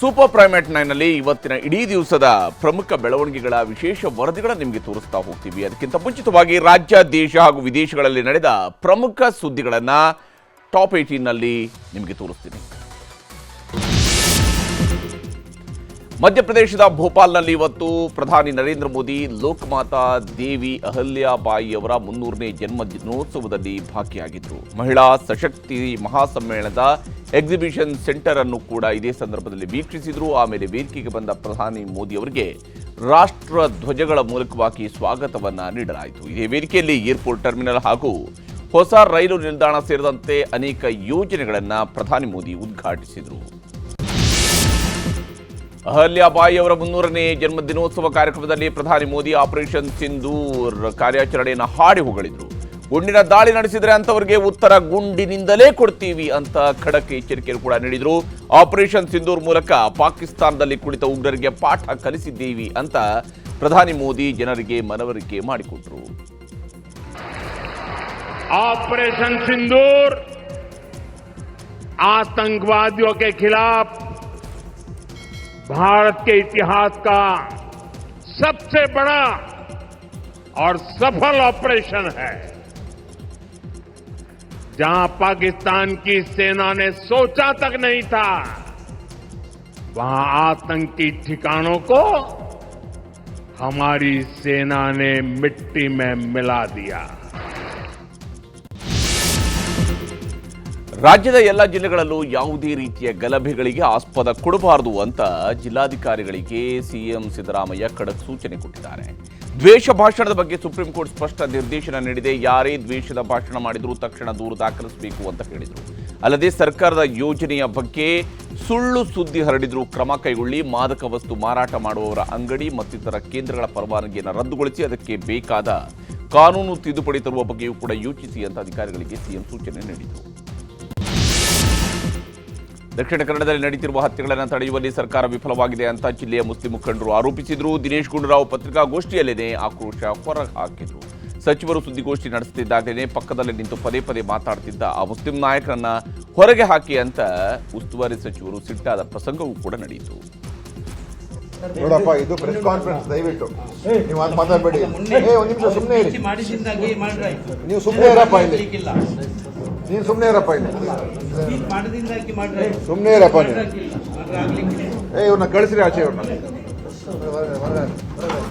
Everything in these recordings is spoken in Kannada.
ಸೂಪರ್ ಪ್ರೈಮೇಟ್ ನೈನಲ್ಲಿ ಇವತ್ತಿನ ಇಡೀ ದಿವಸದ ಪ್ರಮುಖ ಬೆಳವಣಿಗೆಗಳ ವಿಶೇಷ ವರದಿಗಳನ್ನು ನಿಮಗೆ ತೋರಿಸ್ತಾ ಹೋಗ್ತೀವಿ. ಅದಕ್ಕಿಂತ ಮುಂಚಿತವಾಗಿ ರಾಜ್ಯ, ದೇಶ ಹಾಗೂ ವಿದೇಶಗಳಲ್ಲಿ ನಡೆದ ಪ್ರಮುಖ ಸುದ್ದಿಗಳನ್ನು ಟಾಪ್ ಏಯ್ಟೀನಲ್ಲಿ ನಿಮಗೆ ತೋರಿಸ್ತೀನಿ. ಮಧ್ಯಪ್ರದೇಶದ ಭೋಪಾಲ್ನಲ್ಲಿ ಇವತ್ತು ಪ್ರಧಾನಿ ನರೇಂದ್ರ ಮೋದಿ, ಲೋಕಮಾತಾ ದೇವಿ ಅಹಲ್ಯಾಬಾಯಿ ಅವರ ಮುನ್ನೂರನೇ ಜನ್ಮ ದಿನೋತ್ಸವದಲ್ಲಿ ಭಾಗಿಯಾಗಿದ್ದರು ಮಹಿಳಾ ಸಶಕ್ತಿ ಮಹಾಸಮ್ಮೇಳನದ ಎಕ್ಸಿಬಿಷನ್ ಸೆಂಟರ್ ಅನ್ನು ಕೂಡ ಇದೇ ಸಂದರ್ಭದಲ್ಲಿ ವೀಕ್ಷಿಸಿದರು. ಆಮೇಲೆ ವೇದಿಕೆಗೆ ಬಂದ ಪ್ರಧಾನಿ ಮೋದಿ ಅವರಿಗೆ ರಾಷ್ಟ್ರ ಧ್ವಜಗಳ ಮೂಲಕವಾಗಿ ಸ್ವಾಗತವನ್ನು ನೀಡಲಾಯಿತು. ಇದೇ ವೇದಿಕೆಯಲ್ಲಿ ಏರ್ಪೋರ್ಟ್ ಟರ್ಮಿನಲ್ ಹಾಗೂ ಹೊಸ ರೈಲು ನಿಲ್ದಾಣ ಸೇರಿದಂತೆ ಅನೇಕ ಯೋಜನೆಗಳನ್ನು ಪ್ರಧಾನಿ ಮೋದಿ ಉದ್ಘಾಟಿಸಿದರು. ಅಹಲ್ಯಾಬಾಯಿ ಅವರ ಮುನ್ನೂರನೇ ಜನ್ಮ ದಿನೋತ್ಸವ ಕಾರ್ಯಕ್ರಮದಲ್ಲಿ ಪ್ರಧಾನಿ ಮೋದಿ ಆಪರೇಷನ್ ಸಿಂಧೂರ್ ಕಾರ್ಯಾಚರಣೆಯನ್ನು ಹಾಡಿ ಹೊಗಳಿದ್ರು ಗುಂಡಿನ ದಾಳಿ ನಡೆಸಿದರೆ ಅಂತವರಿಗೆ ಉತ್ತರ ಗುಂಡಿನಿಂದಲೇ ಕೊಡ್ತೀವಿ ಅಂತ ಖಡಕ್ ಎಚ್ಚರಿಕೆಯನ್ನು ಕೂಡ ನೀಡಿದ್ರು ಆಪರೇಷನ್ ಸಿಂಧೂರ್ ಮೂಲಕ ಪಾಕಿಸ್ತಾನದಲ್ಲಿ ಕುಳಿತ ಉಗ್ರರಿಗೆ ಪಾಠ ಕಲಿಸಿದ್ದೀವಿ ಅಂತ ಪ್ರಧಾನಿ ಮೋದಿ ಜನರಿಗೆ ಮನವರಿಕೆ ಮಾಡಿಕೊಟ್ರು ऑपरेशन सिंदूर आतंकवादियों के खिलाफ भारत के इतिहास का सबसे बड़ा और सफल ऑपरेशन है, जहाँ पाकिस्तान की सेना ने सोचा तक नहीं था, वहाँ आतंकी ठिकानों को हमारी सेना ने मिट्टी में मिला दिया। ರಾಜ್ಯದ ಎಲ್ಲ ಜಿಲ್ಲೆಗಳಲ್ಲೂ ಯಾವುದೇ ರೀತಿಯ ಗಲಭೆಗಳಿಗೆ ಆಸ್ಪದ ಕೊಡಬಾರದು ಅಂತ ಜಿಲ್ಲಾಧಿಕಾರಿಗಳಿಗೆ ಸಿಎಂ ಸಿದ್ದರಾಮಯ್ಯ ಖಡಕ್ ಸೂಚನೆ ಕೊಟ್ಟಿದ್ದಾರೆ. ದ್ವೇಷ ಭಾಷಣದ ಬಗ್ಗೆ ಸುಪ್ರೀಂ ಕೋರ್ಟ್ ಸ್ಪಷ್ಟ ನಿರ್ದೇಶನ ನೀಡಿದೆ. ಯಾರೇ ದ್ವೇಷದ ಭಾಷಣ ಮಾಡಿದರೂ ತಕ್ಷಣ ದೂರು ದಾಖಲಿಸಬೇಕು ಅಂತ ಹೇಳಿದರು. ಅಲ್ಲದೆ ಸರ್ಕಾರದ ಯೋಜನೆಯ ಬಗ್ಗೆ ಸುಳ್ಳು ಸುದ್ದಿ ಹರಡಿದರೂ ಕ್ರಮ ಕೈಗೊಳ್ಳಿ. ಮಾದಕ ವಸ್ತು ಮಾರಾಟ ಮಾಡುವವರ ಅಂಗಡಿ ಮತ್ತಿತರ ಕೇಂದ್ರಗಳ ಪರವಾನಗಿಯನ್ನು ರದ್ದುಗೊಳಿಸಿ ಅದಕ್ಕೆ ಬೇಕಾದ ಕಾನೂನು ತಿದ್ದುಪಡಿ ತರುವ ಬಗ್ಗೆಯೂ ಕೂಡ ಯೋಚಿಸಿ ಅಂತ ಅಧಿಕಾರಿಗಳಿಗೆ ಸಿಎಂ ಸೂಚನೆ ನೀಡಿದರು. ದಕ್ಷಿಣ ಕನ್ನಡದಲ್ಲಿ ನಡೆಯುತ್ತಿರುವ ಹತ್ಯೆಗಳನ್ನು ತಡೆಯುವಲ್ಲಿ ಸರ್ಕಾರ ವಿಫಲವಾಗಿದೆ ಅಂತ ಜಿಲ್ಲೆಯ ಮುಸ್ಲಿಂ ಮುಖಂಡರು ಆರೋಪಿಸಿದ್ರು. ದಿನೇಶ್ ಗುಂಡೂರಾವ್ ಪತ್ರಿಕಾಗೋಷ್ಠಿಯಲ್ಲೇನೆ ಆಕ್ರೋಶ ಹೊರ ಹಾಕಿದ್ರು ಸಚಿವರು ಸುದ್ದಿಗೋಷ್ಠಿ ನಡೆಸುತ್ತಿದ್ದಾಗಲೇ ಪಕ್ಕದಲ್ಲಿ ನಿಂತು ಪದೇ ಪದೇ ಮಾತಾಡ್ತಿದ್ದ ಆ ಮುಸ್ಲಿಂ ನಾಯಕರನ್ನ ಹೊರಗೆ ಹಾಕಿ ಅಂತ ಉಸ್ತುವಾರಿ ಸಚಿವರು ಸಿಟ್ಟಾದ ಪ್ರಸಂಗವೂ ಕೂಡ ನಡೆಯಿತು. ನೋಡಪ್ಪ ಇದು ಪ್ರೆಸ್ ಕಾನ್ಫರೆನ್ಸ್ ದಯವಿಟ್ಟು. ನೀವು ಅದು ಮಾತಾಡಬೇಡಿ. ಏ ಒಂದು ನಿಮಿಷ ಸುಮ್ಮನೆ ಇರಿ. ನೀವು ಸುಮ್ಮನೆ ಇರಪ್ಪ ಇಲ್ಲಿ. ನೀನು ಸುಮ್ಮನೆ ಇರಪ್ಪ ಇಲ್ಲಿ. ಸುಮ್ಮನೆ ಇರಪ್ಪ ಏ ಇವ್ರನ್ನ ಕಳಿಸ್ರಿ ಆಚೆ ಇವ್ರನ್ನ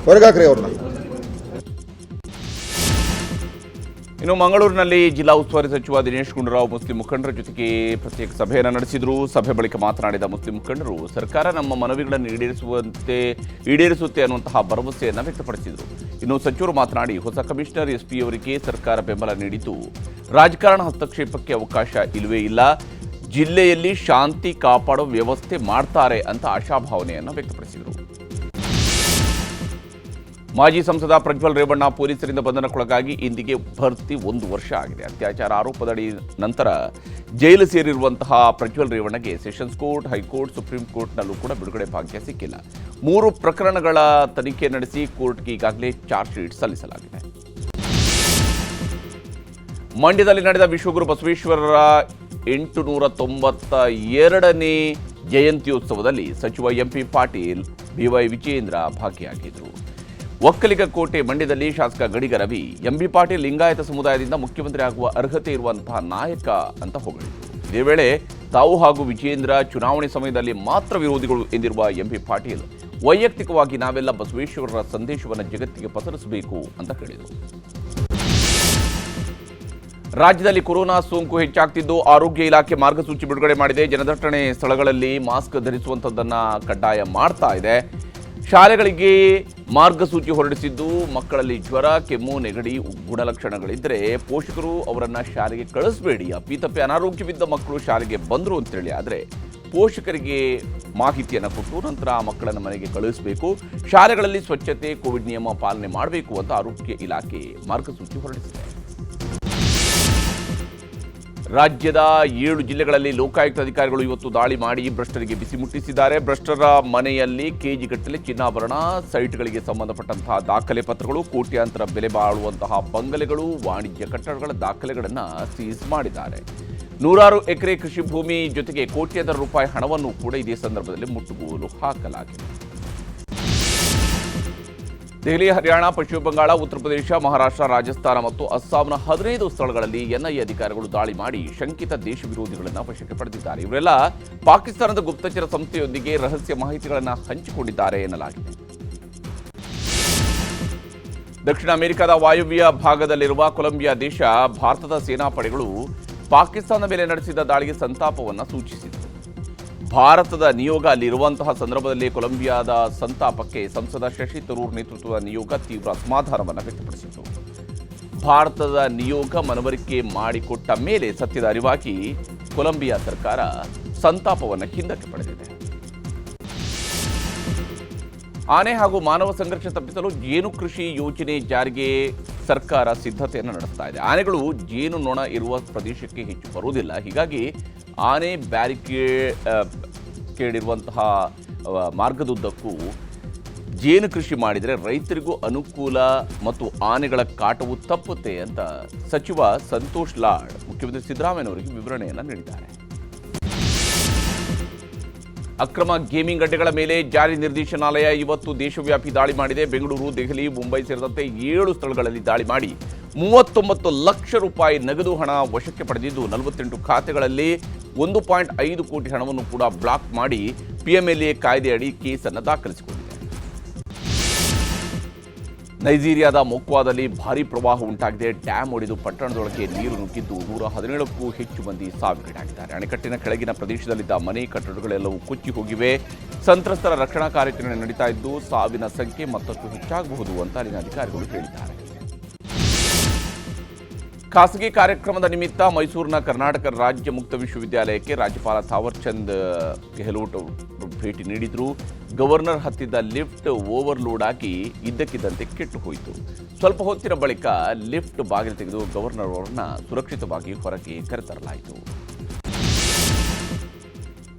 ಹೊರಗಾಕ್ರಿ ಅವ್ರನ್ನ ಇನ್ನು ಮಂಗಳೂರಿನಲ್ಲಿ ಜಿಲ್ಲಾ ಉಸ್ತುವಾರಿ ಸಚಿವ ದಿನೇಶ್ ಗುಂಡೂರಾವ್ ಮುಸ್ಲಿಂ ಮುಖಂಡರ ಜೊತೆಗೆ ಪ್ರತ್ಯೇಕ ಸಭೆಯನ್ನು ನಡೆಸಿದರು. ಸಭೆ ಬಳಿಕ ಮಾತನಾಡಿದ ಮುಸ್ಲಿಂ ಮುಖಂಡರು, ಸರ್ಕಾರ ನಮ್ಮ ಮನವಿಗಳನ್ನು ಈಡೇರಿಸುವಂತೆ, ಈಡೇರಿಸುತ್ತೆ ಅನ್ನುವಂತಹ ಭರವಸೆಯನ್ನು ವ್ಯಕ್ತಪಡಿಸಿದರು. ಇನ್ನು ಸಚಿವರು ಮಾತನಾಡಿ, ಹೊಸ ಕಮಿಷನರ್ ಎಸ್ಪಿ ಅವರಿಗೆ ಸರ್ಕಾರ ಬೆಂಬಲ ನೀಡಿದ್ದು, ರಾಜಕಾರಣ ಹಸ್ತಕ್ಷೇಪಕ್ಕೆ ಅವಕಾಶ ಇಲ್ಲವೇ ಇಲ್ಲ. ಜಿಲ್ಲೆಯಲ್ಲಿ ಶಾಂತಿ ಕಾಪಾಡೋ ವ್ಯವಸ್ಥೆ ಮಾಡ್ತಾರೆ ಅಂತ ಆಶಾಭಾವನೆಯನ್ನು ವ್ಯಕ್ತಪಡಿಸಿದರು. ಮಾಜಿ ಸಂಸದ ಪ್ರಜ್ವಲ್ ರೇವಣ್ಣ ಪೊಲೀಸರಿಂದ ಬಂಧನಕ್ಕೊಳಗಾಗಿ ಇಂದಿಗೆ ಭರ್ತಿ ಒಂದು ವರ್ಷ ಆಗಿದೆ. ಅತ್ಯಾಚಾರ ಆರೋಪದಡಿ ನಂತರ ಜೈಲು ಸೇರಿರುವಂತಹ Prajwal ರೇವಣ್ಣಗೆ sessions court, high court, supreme ಕೋರ್ಟ್ನಲ್ಲೂ ಕೂಡ ಬಿಡುಗಡೆ ಭಾಗ್ಯ ಸಿಕ್ಕಿಲ್ಲ. ಮೂರು ಪ್ರಕರಣಗಳ ತನಿಖೆ ನಡೆಸಿ ಕೋರ್ಟ್ಗೆ ಈಗಾಗಲೇ ಚಾರ್ಜ್ ಶೀಟ್ ಸಲ್ಲಿಸಲಾಗಿದೆ. ಮಂಡ್ಯದಲ್ಲಿ ನಡೆದ ವಿಶ್ವಗುರು ಬಸವೇಶ್ವರರ ಎಂಟು ನೂರ ತೊಂಬತ್ತ ಎರಡನೇ ಜಯಂತ್ಯೋತ್ಸವದಲ್ಲಿ ಸಚಿವ ಎಂಪಿ ಪಾಟೀಲ್ ಬಿವೈ ವಿಜಯೇಂದ್ರ ಭಾಗಿಯಾಗಿದ್ದರು. ಒಕ್ಕಲಿಗ ಕೋಟೆ ಮಂಡ್ಯದಲ್ಲಿ ಶಾಸಕ ಗಡಿಗ ರವಿ, ಎಂಬಿ ಪಾಟೀಲ್ ಲಿಂಗಾಯತ ಸಮುದಾಯದಿಂದ ಮುಖ್ಯಮಂತ್ರಿ ಆಗುವ ಅರ್ಹತೆ ಇರುವಂತಹ ನಾಯಕ ಅಂತ ಹೊಗಳಿದರು ಇದೇ ವೇಳೆ ತಾವು ಹಾಗೂ ವಿಜಯೇಂದ್ರ ಚುನಾವಣೆ ಸಮಯದಲ್ಲಿ ಮಾತ್ರ ವಿರೋಧಿಗಳು ಎಂದಿರುವ ಎಂಬಿ ಪಾಟೀಲ್, ವೈಯಕ್ತಿಕವಾಗಿ ನಾವೆಲ್ಲ ಬಸವೇಶ್ವರರ ಸಂದೇಶವನ್ನು ಜಗತ್ತಿಗೆ ಪಸರಿಸಬೇಕು ಅಂತ ಹೇಳಿದರು ರಾಜ್ಯದಲ್ಲಿ ಕೊರೋನಾ ಸೋಂಕು ಹೆಚ್ಚಾಗ್ತಿದ್ದು, ಆರೋಗ್ಯ ಇಲಾಖೆ ಮಾರ್ಗಸೂಚಿ ಬಿಡುಗಡೆ ಮಾಡಿದೆ. ಜನದಟ್ಟಣೆ ಸ್ಥಳಗಳಲ್ಲಿ ಮಾಸ್ಕ್ ಧರಿಸುವಂಥದ್ದನ್ನು ಕಡ್ಡಾಯ ಮಾಡ್ತಾ ಇದೆ. ಶಾಲೆಗಳಿಗೆ ಮಾರ್ಗಸೂಚಿ ಹೊರಡಿಸಿದ್ದು, ಮಕ್ಕಳಲ್ಲಿ ಜ್ವರ, ಕೆಮ್ಮು, ನೆಗಡಿ ಗುಣಲಕ್ಷಣಗಳಿದ್ದರೆ ಪೋಷಕರು ಅವರನ್ನು ಶಾಲೆಗೆ ಕಳಿಸಬೇಡಿ. ಅಪ್ಪಿತಪ್ಪಿ ಅನಾರೋಗ್ಯವಿದ್ದ ಮಕ್ಕಳು ಶಾಲೆಗೆ ಬಂದರು ಅಂತೇಳಿ, ಆದರೆ ಪೋಷಕರಿಗೆ ಮಾಹಿತಿಯನ್ನು ಕೊಟ್ಟು ನಂತರ ಆ ಮಕ್ಕಳನ್ನು ಮನೆಗೆ ಕಳುಹಿಸಬೇಕು ಶಾಲೆಗಳಲ್ಲಿ ಸ್ವಚ್ಛತೆ, ಕೋವಿಡ್ ನಿಯಮ ಪಾಲನೆ ಮಾಡಬೇಕು ಅಂತ ಆರೋಗ್ಯ ಇಲಾಖೆ ಮಾರ್ಗಸೂಚಿ ಹೊರಡಿಸಿದೆ. ರಾಜ್ಯದ ಏಳು ಜಿಲ್ಲೆಗಳಲ್ಲಿ ಲೋಕಾಯುಕ್ತ ಅಧಿಕಾರಿಗಳು ಇವತ್ತು ದಾಳಿ ಮಾಡಿ ಭ್ರಷ್ಟರಿಗೆ ಬಿಸಿ ಮುಟ್ಟಿಸಿದ್ದಾರೆ. ಭ್ರಷ್ಟರ ಮನೆಯಲ್ಲಿ ಕೆಜಿ ಗಟ್ಟಲೆ ಚಿನ್ನಾಭರಣ, ಸೈಟ್ಗಳಿಗೆ ಸಂಬಂಧಪಟ್ಟಂತಹ ದಾಖಲೆ ಪತ್ರಗಳು, ಕೋಟ್ಯಾಂತರ ಬೆಲೆ ಬಾಳುವಂತಹ ಬಂಗಲೆಗಳು, ವಾಣಿಜ್ಯ ಕಟ್ಟಡಗಳ ದಾಖಲೆಗಳನ್ನು ಸೀಸ್ ಮಾಡಿದ್ದಾರೆ. ನೂರಾರು ಎಕರೆ ಕೃಷಿ ಭೂಮಿ ಜೊತೆಗೆ ಕೋಟ್ಯಾಂತರ ರೂಪಾಯಿ ಹಣವನ್ನು ಕೂಡ ಇದೇ ಸಂದರ್ಭದಲ್ಲಿ ಮುಟ್ಟುಗೋಲು ಹಾಕಲಾಗಿದೆ. ದೆಹಲಿ, ಹರಿಯಾಣ, ಪಶ್ಚಿಮ ಬಂಗಾಳ, ಉತ್ತರ ಪ್ರದೇಶ, ಮಹಾರಾಷ್ಟ್ರ, ರಾಜಸ್ಥಾನ ಮತ್ತು ಅಸ್ಸಾಂನ ಹದಿನೈದು ಸ್ಥಳಗಳಲ್ಲಿ ಎನ್ಐಎ ಅಧಿಕಾರಿಗಳು ದಾಳಿ ಮಾಡಿ ಶಂಕಿತ ದೇಶ ವಿರೋಧಿಗಳನ್ನು ವಶಕ್ಕೆ ಪಡೆದಿದ್ದಾರೆ. ಇವರೆಲ್ಲ ಪಾಕಿಸ್ತಾನದ ಗುಪ್ತಚರ ಸಂಸ್ಥೆಯೊಂದಿಗೆ ರಹಸ್ಯ ಮಾಹಿತಿಗಳನ್ನು ಹಂಚಿಕೊಂಡಿದ್ದಾರೆ ಎನ್ನಲಾಗಿದೆ. ದಕ್ಷಿಣ ಅಮೆರಿಕದ ವಾಯುವ್ಯ ಭಾಗದಲ್ಲಿರುವ ಕೊಲಂಬಿಯಾ ದೇಶ ಭಾರತದ ಸೇನಾಪಡೆಗಳು ಪಾಕಿಸ್ತಾನ ಮೇಲೆ ನಡೆಸಿದ ದಾಳಿಗೆ ಸಂತಾಪವನ್ನು ಸೂಚಿಸಿತು ಭಾರತದ ನಿಯೋಗ ಅಲ್ಲಿರುವಂತಹ ಸಂದರ್ಭದಲ್ಲಿ ಕೊಲಂಬಿಯಾದ ಸಂತಾಪಕ್ಕೆ ಸಂಸದ ಶಶಿ ತರೂರ್ ನೇತೃತ್ವದ ನಿಯೋಗ ತೀವ್ರ ಅಸಮಾಧಾನವನ್ನು ವ್ಯಕ್ತಪಡಿಸಿತು ಭಾರತದ ನಿಯೋಗ ಮನವರಿಕೆ ಮಾಡಿಕೊಟ್ಟ ಮೇಲೆ ಸತ್ಯದ ಅರಿವಾಗಿ ಕೊಲಂಬಿಯಾ ಸರ್ಕಾರ ಸಂತಾಪವನ್ನು ಹಿಂದಕ್ಕೆ ಪಡೆದಿದೆ. ಆನೆ ಹಾಗೂ ಮಾನವ ಸಂಘರ್ಷ ತಪ್ಪಿಸಲು ಜೇನು ಕೃಷಿ ಯೋಜನೆ ಜಾರಿಗೆ ಸರ್ಕಾರ ಸಿದ್ಧತೆಯನ್ನು ನಡೆಸ್ತಾ ಇದೆ. ಆನೆಗಳು ಜೇನು ನೊಣ ಇರುವ ಪ್ರದೇಶಕ್ಕೆ ಹೆಚ್ಚು ಬರುವುದಿಲ್ಲ. ಹೀಗಾಗಿ ಆನೆ ಬ್ಯಾರಿಕೇಡ್ ಕೇಳಿರುವಂತಹ ಮಾರ್ಗದುದ್ದಕ್ಕೂ ಜೇನು ಕೃಷಿ ಮಾಡಿದರೆ ರೈತರಿಗೂ ಅನುಕೂಲ ಮತ್ತು ಆನೆಗಳ ಕಾಟವು ತಪ್ಪುತ್ತೆ ಅಂತ ಸಚಿವ ಸಂತೋಷ್ ಲಾಡ್, ಮುಖ್ಯಮಂತ್ರಿ ಸಿದ್ದರಾಮಯ್ಯನವರಿಗೆ ವಿವರಣೆಯನ್ನು ನೀಡಿದ್ದಾರೆ. ಅಕ್ರಮ ಗೇಮಿಂಗ್ ಅಡ್ಡೆಗಳ ಮೇಲೆ ಜಾರಿ ನಿರ್ದೇಶನಾಲಯ ಇವತ್ತು ದೇಶವ್ಯಾಪಿ ದಾಳಿ ಮಾಡಿದೆ. ಬೆಂಗಳೂರು, ದೆಹಲಿ, ಮುಂಬೈ ಸೇರಿದಂತೆ ಏಳು ಸ್ಥಳಗಳಲ್ಲಿ ದಾಳಿ ಮಾಡಿ ಮೂವತ್ತೊಂಬತ್ತು ಲಕ್ಷ ರೂಪಾಯಿ ನಗದು ಹಣ ವಶಕ್ಕೆ ಪಡೆದಿದ್ದು ನಲವತ್ತೆಂಟು ಖಾತೆಗಳಲ್ಲಿ ಒಂದು ಪಾಯಿಂಟ್ ಐದು ಕೋಟಿ ಹಣವನ್ನು ಕೂಡ ಬ್ಲಾಕ್ ಮಾಡಿ ಪಿಎಂಎಲ್ಎ ಕಾಯ್ದೆಯಡಿ ಕೇಸನ್ನು ದಾಖಲಿಸಿಕೊಂಡಿದೆ. ನೈಜೀರಿಯಾದ ಮೊಕ್ವಾದಲ್ಲಿ ಭಾರೀ ಪ್ರವಾಹ ಉಂಟಾಗಿದೆ. ಡ್ಯಾಂ ಒಡೆದು ಪಟ್ಟಣದೊಳಗೆ ನೀರು ನುಗ್ಗಿದ್ದು ನೂರ ಹದಿನೇಳಕ್ಕೂ ಹೆಚ್ಚು ಮಂದಿ ಸಾವಿಗೀಡಾಗಿದ್ದಾರೆ. ಅಣೆಕಟ್ಟಿನ ಕೆಳಗಿನ ಪ್ರದೇಶದಲ್ಲಿದ್ದ ಮನೆ ಕಟ್ಟಡಗಳೆಲ್ಲವೂ ಕೊಚ್ಚಿ ಹೋಗಿವೆ. ಸಂತ್ರಸ್ತರ ರಕ್ಷಣಾ ಕಾರ್ಯಾಚರಣೆ ನಡೀತಾ ಇದ್ದು, ಸಾವಿನ ಸಂಖ್ಯೆ ಮತ್ತಷ್ಟು ಹೆಚ್ಚಾಗಬಹುದು ಅಂತ ಅಲ್ಲಿನ ಅಧಿಕಾರಿಗಳು ಹೇಳಿದ್ದಾರೆ. ಖಾಸಗಿ ಕಾರ್ಯಕ್ರಮದ ನಿಮಿತ್ತ ಮೈಸೂರಿನ ಕರ್ನಾಟಕ ರಾಜ್ಯ ಮುಕ್ತ ವಿಶ್ವವಿದ್ಯಾಲಯಕ್ಕೆ ರಾಜ್ಯಪಾಲ ಥಾವರ್ಚಂದ್ ಗೆಹ್ಲೋಟ್ ಭೇಟಿ ನೀಡಿದ್ರು. ಗವರ್ನರ್ ಹತ್ತಿದ್ದ ಲಿಫ್ಟ್ ಓವರ್ಲೋಡ್ ಆಗಿ ಇದ್ದಕ್ಕಿದ್ದಂತೆ ಕೆಟ್ಟು ಹೋಯಿತು. ಸ್ವಲ್ಪ ಹೊತ್ತಿನ ಬಳಿಕ ಲಿಫ್ಟ್ ಬಾಗಿಲು ತೆಗೆದು ಗವರ್ನರ್ ಅವರನ್ನ ಸುರಕ್ಷಿತವಾಗಿ ಹೊರಗೆ ಕರೆತರಲಾಯಿತು.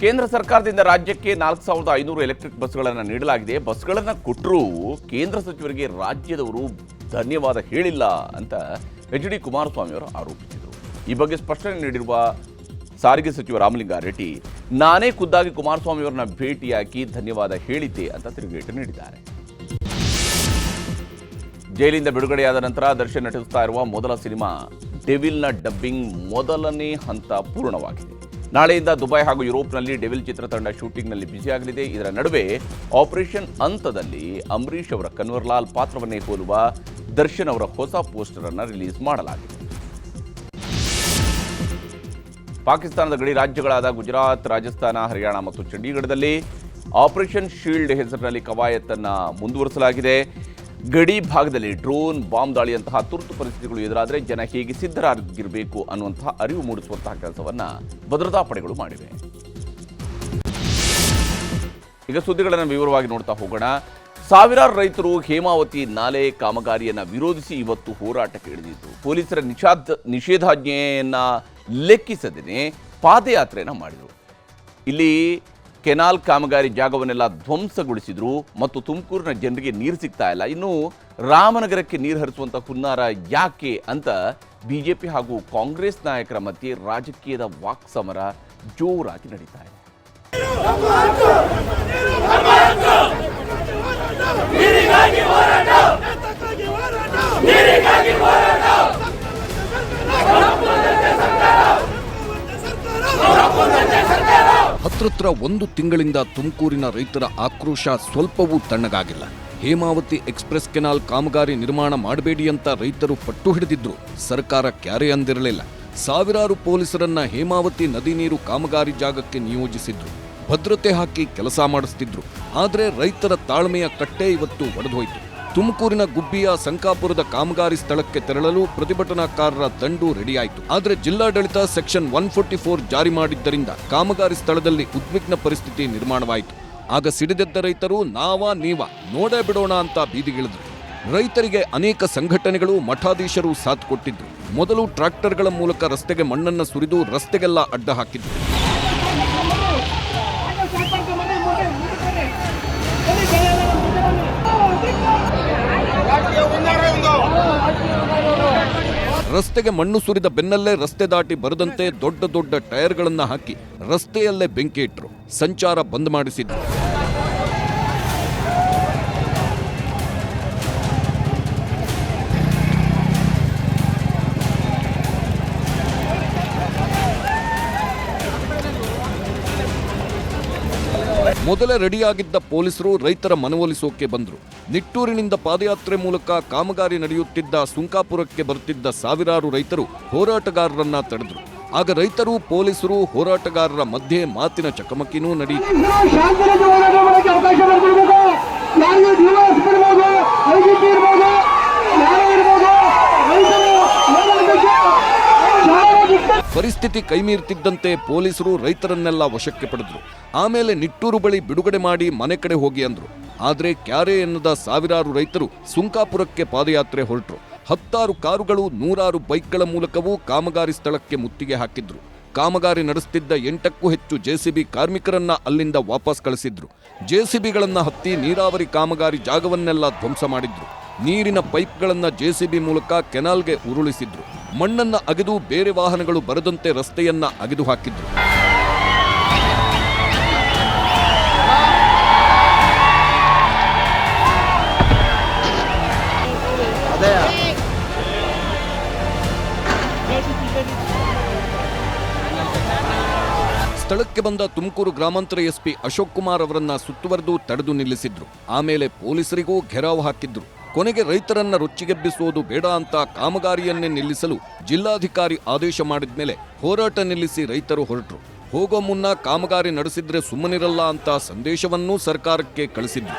ಕೇಂದ್ರ ಸರ್ಕಾರದಿಂದ ರಾಜ್ಯಕ್ಕೆ ನಾಲ್ಕು ಸಾವಿರದ ಐನೂರು ಎಲೆಕ್ಟ್ರಿಕ್ ಬಸ್ಗಳನ್ನು ನೀಡಲಾಗಿದೆ. ಬಸ್ಗಳನ್ನು ಕೊಟ್ಟರೂ ಕೇಂದ್ರ ಸಚಿವರಿಗೆ ರಾಜ್ಯದವರು ಧನ್ಯವಾದ ಹೇಳಿಲ್ಲ ಅಂತ ಎಚ್ ಡಿ ಕುಮಾರಸ್ವಾಮಿ ಅವರು ಆರೋಪಿಸಿದರು. ಈ ಬಗ್ಗೆ ಸ್ಪಷ್ಟನೆ ನೀಡಿರುವ ಸಾರಿಗೆ ಸಚಿವ ರಾಮಲಿಂಗಾರೆಡ್ಡಿ ನಾನೇ ಖುದ್ದಾಗಿ ಕುಮಾರಸ್ವಾಮಿ ಅವರನ್ನ ಭೇಟಿಯಾಗಿ ಧನ್ಯವಾದ ಹೇಳಿದ್ದೆ ಅಂತ ತಿರುಗೇಟು ನೀಡಿದ್ದಾರೆ. ಜೈಲಿಂದ ಬಿಡುಗಡೆಯಾದ ನಂತರ ದರ್ಶನ್ ನಟಿಸುತ್ತಾ ಇರುವ ಮೊದಲ ಸಿನಿಮಾ ಡೆವಿಲ್ನ ಡಬ್ಬಿಂಗ್ ಮೊದಲನೇ ಹಂತ ಪೂರ್ಣವಾಗಿದೆ. ನಾಳೆಯಿಂದ ದುಬೈ ಹಾಗೂ ಯುರೋಪ್ನಲ್ಲಿ ಡೆವಿಲ್ ಚಿತ್ರತಂಡ ಶೂಟಿಂಗ್ನಲ್ಲಿ ಬ್ಯುಸಿಯಾಗಲಿದೆ. ಇದರ ನಡುವೆ ಆಪರೇಷನ್ ಹಂತದಲ್ಲಿ ಅಂಬರೀಷ್ ಅವರ ಕನ್ವರ್ಲಾಲ್ ಪಾತ್ರವನ್ನೇ ಹೋಲುವ ದರ್ಶನ್ ಅವರ ಹೊಸ ಪೋಸ್ಟರ್ ಅನ್ನು ರಿಲೀಸ್ ಮಾಡಲಾಗಿದೆ. ಪಾಕಿಸ್ತಾನದ ಗಡಿ ರಾಜ್ಯಗಳಾದ ಗುಜರಾತ್, ರಾಜಸ್ಥಾನ, ಹರಿಯಾಣ ಮತ್ತು ಚಂಡೀಗಢದಲ್ಲಿ ಆಪರೇಷನ್ ಶೀಲ್ಡ್ ಹೆಸರಿನಲ್ಲಿ ಕವಾಯತ್ತನ್ನು ಮುಂದುವರಿಸಲಾಗಿದೆ. ಗಡಿ ಭಾಗದಲ್ಲಿ ಡ್ರೋನ್, ಬಾಂಬ್ ದಾಳಿಯಂತಹ ತುರ್ತು ಪರಿಸ್ಥಿತಿಗಳು ಎದುರಾದರೆ ಜನ ಹೇಗೆ ಸಿದ್ಧರಾಗಿರಬೇಕು ಅನ್ನುವಂತಹ ಅರಿವು ಮೂಡಿಸುವಂತಹ ಕೆಲಸವನ್ನು ಭದ್ರತಾ ಪಡೆಗಳು ಮಾಡಿವೆ. ಈಗ ಸುದ್ದಿಗಳನ್ನು ವಿವರವಾಗಿ ನೋಡ್ತಾ ಹೋಗೋಣ. ಸಾವಿರಾರು ರೈತರು ಹೇಮಾವತಿ ನಾಲೆ ಕಾಮಗಾರಿಯನ್ನು ವಿರೋಧಿಸಿ ಇವತ್ತು ಹೋರಾಟಕ್ಕೆ ಇಳಿದಿದ್ದು. ಪೊಲೀಸರ ನಿಷಾದ್ ನಿಷೇಧಾಜ್ಞೆಯನ್ನು ಲೆಕ್ಕಿಸದೇ ಪಾದಯಾತ್ರೆಯನ್ನು ಮಾಡಿದರು. ಇಲ್ಲಿ ಕೆನಾಲ್ ಕಾಮಗಾರಿ ಜಾಗವನ್ನೆಲ್ಲ ಧ್ವಂಸಗೊಳಿಸಿದರು ಮತ್ತು ತುಮಕೂರಿನ ಜನರಿಗೆ ನೀರು ಸಿಗ್ತಾ ಇಲ್ಲ. ಇನ್ನು ರಾಮನಗರಕ್ಕೆ ನೀರು ಹರಿಸುವಂಥ ಹುನ್ನಾರ ಯಾಕೆ ಅಂತ ಬಿಜೆಪಿ ಹಾಗೂ ಕಾಂಗ್ರೆಸ್ ನಾಯಕರ ಮಧ್ಯೆ ರಾಜಕೀಯದ ವಾಕ್ಸಮರ ಜೋರಾಗಿ ನಡೀತಾ ಇದೆ. ಹತ್ರತ್ರ ಒಂದು ತಿಂಗಳಿಂದ ತುಮಕೂರಿನ ರೈತರ ಆಕ್ರೋಶ ಸ್ವಲ್ಪವೂ ತಣ್ಣಗಾಗಿಲ್ಲ. ಹೇಮಾವತಿ ಎಕ್ಸ್ಪ್ರೆಸ್ ಕೆನಾಲ್ ಕಾಮಗಾರಿ ನಿರ್ಮಾಣ ಮಾಡಬೇಡಿ ಅಂತ ರೈತರು ಪಟ್ಟು ಹಿಡಿದಿದ್ರು. ಸರ್ಕಾರ ಕ್ಯಾರೆ ಅಂದಿರಲಿಲ್ಲ. ಸಾವಿರಾರು ಪೊಲೀಸರನ್ನ ಹೇಮಾವತಿ ನದಿ ನೀರು ಕಾಮಗಾರಿ ಜಾಗಕ್ಕೆ ನಿಯೋಜಿಸಿದ್ರು. ಭದ್ರತೆ ಹಾಕಿ ಕೆಲಸ ಮಾಡಿಸ್ತಿದ್ರು. ಆದರೆ ರೈತರ ತಾಳ್ಮೆಯ ಕಟ್ಟೆ ಇವತ್ತು ಒಡೆದೋಯ್ತು. ತುಮಕೂರಿನ ಗುಬ್ಬಿಯ ಸಂಕಾಪುರದ ಕಾಮಗಾರಿ ಸ್ಥಳಕ್ಕೆ ತೆರಳಲು ಪ್ರತಿಭಟನಾಕಾರರ ದಂಡು ರೆಡಿಯಾಯಿತು. ಆದರೆ ಜಿಲ್ಲಾಡಳಿತ ಸೆಕ್ಷನ್ ಒನ್ ಫೋರ್ಟಿ ಫೋರ್ ಜಾರಿ ಮಾಡಿದ್ದರಿಂದ ಕಾಮಗಾರಿ ಸ್ಥಳದಲ್ಲಿ ಉದ್ವಿಗ್ನ ಪರಿಸ್ಥಿತಿ ನಿರ್ಮಾಣವಾಯಿತು. ಆಗ ಸಿಡಿದೆದ್ದ ರೈತರು, ನಾವಾ, ನೀವಾ, ನೋಡೇ ಬಿಡೋಣ ಅಂತ ಬೀದಿಗಿಳಿದ್ರು ರೈತರಿಗೆ ಅನೇಕ ಸಂಘಟನೆಗಳು, ಮಠಾಧೀಶರು ಸಾಥ್ ಕೊಟ್ಟಿದ್ರು. ಮೊದಲು ಟ್ರಾಕ್ಟರ್ಗಳ ಮೂಲಕ ರಸ್ತೆಗೆ ಮಣ್ಣನ್ನು ಸುರಿದು ರಸ್ತೆಗೆಲ್ಲ ಅಡ್ಡ ಹಾಕಿದ್ರು. ರಸ್ತೆಗೆ ಮಣ್ಣು ಸುರಿದ ಬೆನ್ನಲ್ಲೇ ರಸ್ತೆ ದಾಟಿ ಬರದಂತೆ ದೊಡ್ಡ ದೊಡ್ಡ ಟೈರ್ಗಳನ್ನು ಹಾಕಿ ರಸ್ತೆಯಲ್ಲೇ ಬೆಂಕಿ ಇಟ್ಟರು ಸಂಚಾರ ಬಂದ್ ಮಾಡಿಸಿದ್ರು. ಮೊದಲೇ ರೆಡಿಯಾಗಿದ್ದ ಪೊಲೀಸರು ರೈತರ ಮನವೊಲಿಸೋಕೆ ಬಂದರು. ನಿಟ್ಟೂರಿನಿಂದ ಪಾದಯಾತ್ರೆ ಮೂಲಕ ಕಾಮಗಾರಿ ನಡೆಯುತ್ತಿದ್ದ ಸುಂಕಾಪುರಕ್ಕೆ ಬರುತ್ತಿದ್ದ ಸಾವಿರಾರು ರೈತರು ಹೋರಾಟಗಾರರನ್ನ ತಡೆದರು. ಆಗ ರೈತರು, ಪೊಲೀಸರು ಹೋರಾಟಗಾರರ ಮಧ್ಯೆ ಮಾತಿನ ಚಕಮಕಿನೂ ನಡೆಯಿತು ಪರಿಸ್ಥಿತಿ ಕೈಮೀರ್ತಿದ್ದಂತೆ ಪೊಲೀಸರು ರೈತರನ್ನೆಲ್ಲ ವಶಕ್ಕೆ ಪಡೆದ್ರು. ಆಮೇಲೆ ನಿಟ್ಟೂರು ಬಳಿ ಬಿಡುಗಡೆ ಮಾಡಿ ಮನೆ ಕಡೆ ಹೋಗಿ ಅಂದ್ರು. ಆದರೆ ಕ್ಯಾರೆ ಎನ್ನದ ಸಾವಿರಾರು ರೈತರು ಸುಂಕಾಪುರಕ್ಕೆ ಪಾದಯಾತ್ರೆ ಹೊರಟರು. ಹತ್ತಾರು ಕಾರುಗಳು ನೂರಾರು ಬೈಕ್ಗಳ ಮೂಲಕವೂ ಕಾಮಗಾರಿ ಸ್ಥಳಕ್ಕೆ ಮುತ್ತಿಗೆ ಹಾಕಿದ್ರು. ಕಾಮಗಾರಿ ನಡೆಸುತ್ತಿದ್ದ ಎಂಟಕ್ಕೂ ಹೆಚ್ಚು ಜೆಸಿಬಿ ಕಾರ್ಮಿಕರನ್ನ ಅಲ್ಲಿಂದ ವಾಪಸ್ ಕಳಿಸಿದ್ರು. ಜೆಸಿಬಿಗಳನ್ನ ಹತ್ತಿ ನೀರಾವರಿ ಕಾಮಗಾರಿ ಜಾಗವನ್ನೆಲ್ಲ ಧ್ವಂಸ ಮಾಡಿದ್ರು. ನೀರಿನ ಪೈಪ್ಗಳನ್ನ ಜೆಸಿಬಿ ಮೂಲಕ ಕೆನಾಲ್ಗೆ ಉರುಳಿಸಿದ್ರು. ಮಣ್ಣನ್ನ ಅಗೆದು ಬೇರೆ ವಾಹನಗಳು ಬರದಂತೆ ರಸ್ತೆಯನ್ನ ಅಗೆದು ಹಾಕಿದ್ರು. ಸ್ಥಳಕ್ಕೆ ಬಂದ ತುಮಕೂರು ಗ್ರಾಮಾಂತರ ಎಸ್ಪಿ ಅಶೋಕ್ ಕುಮಾರ್ ಅವರನ್ನ ಸುತ್ತುವರೆದು ತಡೆದು ನಿಲ್ಲಿಸಿದ್ರು. ಆಮೇಲೆ ಪೊಲೀಸರಿಗೂ ಘೆರಾವ್ ಹಾಕಿದ್ರು. ಕೊನೆಗೆ ರೈತರನ್ನ ರೊಚ್ಚಿಗೆಬ್ಬಿಸುವುದು ಬೇಡ ಅಂತ ಕಾಮಗಾರಿಯನ್ನೇ ನಿಲ್ಲಿಸಲು ಜಿಲ್ಲಾಧಿಕಾರಿ ಆದೇಶ ಮಾಡಿದ ಮೇಲೆ ಹೋರಾಟ ನಿಲ್ಲಿಸಿ ರೈತರು ಹೊರಟರು. ಹೋಗೋ ಮುನ್ನ ಕಾಮಗಾರಿ ನಡೆಸಿದ್ರೆ ಸುಮ್ಮನಿರಲ್ಲ ಅಂತ ಸಂದೇಶವನ್ನೂ ಸರ್ಕಾರಕ್ಕೆ ಕಳಿಸಿದ್ರು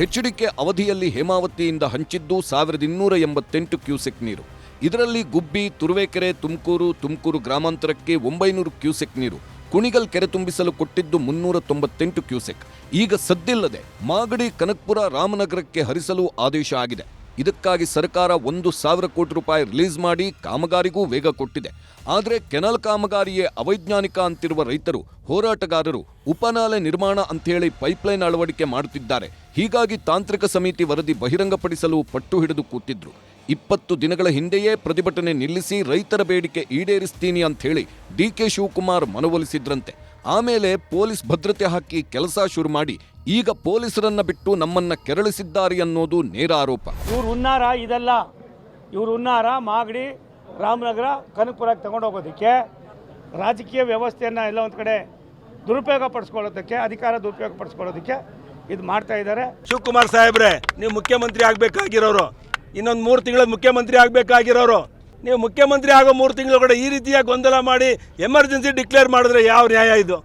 ಹೆಚ್ಚಿಡಿಕೆ ಅವಧಿಯಲ್ಲಿ ಹೇಮಾವತಿಯಿಂದ ಹಂಚಿದ್ದು ಸಾವಿರದ ಇನ್ನೂರ ಎಂಬತ್ತೆಂಟು ಕ್ಯೂಸೆಕ್ ನೀರು. ಇದರಲ್ಲಿ ಗುಬ್ಬಿ, ತುರುವೇಕೆರೆ, ತುಮಕೂರು ತುಮಕೂರು ಗ್ರಾಮಾಂತರಕ್ಕೆ ಒಂಬೈನೂರು ಕ್ಯೂಸೆಕ್ ನೀರು. ಕುಣಿಗಲ್ ಕೆರೆ ತುಂಬಿಸಲು ಕೊಟ್ಟಿದ್ದು ಮುನ್ನೂರ ತೊಂಬತ್ತೆಂಟು ಕ್ಯೂಸೆಕ್. ಈಗ ಸದ್ದಿಲ್ಲದೆ ಮಾಗಡಿ, ಕನಕ್ಪುರ, ರಾಮನಗರಕ್ಕೆ ಹರಿಸಲು ಆದೇಶ ಆಗಿದೆ. ಇದಕ್ಕಾಗಿ ಸರ್ಕಾರ ಒಂದು ಸಾವಿರ ಕೋಟಿ ರೂಪಾಯಿ ರಿಲೀಸ್ ಮಾಡಿ ಕಾಮಗಾರಿಗೂ ವೇಗ ಕೊಟ್ಟಿದೆ. ಆದರೆ ಕೆನಲ್ ಕಾಮಗಾರಿಯೇ ಅವೈಜ್ಞಾನಿಕ ಅಂತಿರುವ ರೈತರು, ಹೋರಾಟಗಾರರು ಉಪನಾಲೆ ನಿರ್ಮಾಣ ಅಂತೇಳಿ ಪೈಪ್ಲೈನ್ ಅಳವಡಿಕೆ ಮಾಡುತ್ತಿದ್ದಾರೆ. ಹೀಗಾಗಿ ತಾಂತ್ರಿಕ ಸಮಿತಿ ವರದಿ ಬಹಿರಂಗಪಡಿಸಲು ಪಟ್ಟು ಹಿಡಿದು ಕೂತಿದ್ರು. ಇಪ್ಪತ್ತು ದಿನಗಳ ಹಿಂದೆಯೇ ಪ್ರತಿಭಟನೆ ನಿಲ್ಲಿಸಿ ರೈತರ ಬೇಡಿಕೆ ಈಡೇರಿಸ್ತೀನಿ ಅಂತ ಹೇಳಿ ಡಿಕೆ ಶಿವಕುಮಾರ್ ಮನವೊಲಿಸಿದ್ರಂತೆ. ಆಮೇಲೆ ಪೊಲೀಸ್ ಭದ್ರತೆ ಹಾಕಿ ಕೆಲಸ ಶುರು ಮಾಡಿ ಈಗ ಪೊಲೀಸರನ್ನ ಬಿಟ್ಟು ನಮ್ಮನ್ನ ಕೆರಳಿಸಿದ್ದಾರೆ ಅನ್ನೋದು ನೇರ ಆರೋಪ. ಇವ್ರು ಹುನ್ನಾರ ಇದೆಲ್ಲ. ಇವ್ರು ಹುನ್ನಾರ ಮಾಗಡಿ ರಾಮನಗರ ಕನಕಪುರಕ್ಕೆ ತಗೊಂಡೋಗೋದಕ್ಕೆ ರಾಜಕೀಯ ವ್ಯವಸ್ಥೆಯನ್ನು ಎಲ್ಲ ಒಂದು ಕಡೆ ದುರುಪಯೋಗ ಪಡಿಸ್ಕೊಳ್ಳೋದಕ್ಕೆ ಅಧಿಕಾರ ದುರುಪಯೋಗ ಪಡಿಸ್ಕೊಳ್ಳೋದಕ್ಕೆ ಇದು ಮಾಡ್ತಾ ಇದ್ದಾರೆ ಶಿವಕುಮಾರ್ ಸಾಹೇಬ್ರೆ ನೀವು ಮುಖ್ಯಮಂತ್ರಿ ಆಗ್ಬೇಕಾಗಿರೋರು. ಇನ್ನೊಂದು ಮೂರು ತಿಂಗಳ ಮುಖ್ಯಮಂತ್ರಿ ಆಗಬೇಕಾಗಿರೋರು. ನೀವು ಮುಖ್ಯಮಂತ್ರಿ ಆಗೋ ಮೂರು ತಿಂಗಳು ಕೂಡ ಈ ರೀತಿಯ ಗೊಂದಲ ಮಾಡಿ ಎಮರ್ಜೆನ್ಸಿ ಡಿಕ್ಲೇರ್ ಮಾಡಿದ್ರೆ ಯಾವ ನ್ಯಾಯ ಇದು?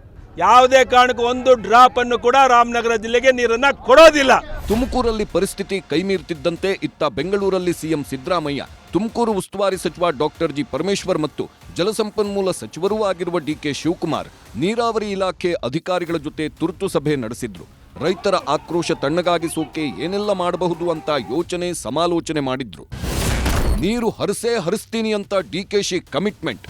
ಯಾವುದೇ ಕಾರಣಕ್ಕೂ ಒಂದು ಡ್ರಾಪ್ ಅನ್ನು ಕೂಡ ರಾಮನಗರ ಜಿಲ್ಲೆಗೆ ನೀರನ್ನ ಕೊಡೋದಿಲ್ಲ. ತುಮಕೂರಲ್ಲಿ ಪರಿಸ್ಥಿತಿ ಕೈಮೀರ್ತಿದ್ದಂತೆ ಇತ್ತ ಬೆಂಗಳೂರಲ್ಲಿ ಸಿಎಂ ಸಿದ್ದರಾಮಯ್ಯ, ತುಮಕೂರು ಉಸ್ತುವಾರಿ ಸಚಿವ ಡಾಕ್ಟರ್ ಜಿ ಪರಮೇಶ್ವರ್ ಮತ್ತು ಜಲಸಂಪನ್ಮೂಲ ಸಚಿವರೂ ಆಗಿರುವ ಡಿಕೆ ಶಿವಕುಮಾರ್, ನೀರಾವರಿ ಇಲಾಖೆ ಅಧಿಕಾರಿಗಳ ಜೊತೆ ತುರ್ತು ಸಭೆ ನಡೆಸಿದ್ರು. ರೈತರ ಆಕ್ರೋಶ ತಣ್ಣಗಾಗಿಸೋಕೆ ಏನೆಲ್ಲ ಮಾಡಬಹುದು ಅಂತ ಯೋಚನೆ, ಸಮಾಲೋಚನೆ ಮಾಡಿದ್ರು. ನೀರು ಹರಿಸೇ ಹರಿಸ್ತೀನಿ ಅಂತ ಡಿ ಕೆ ಶಿ ಕಮಿಟ್ಮೆಂಟ್.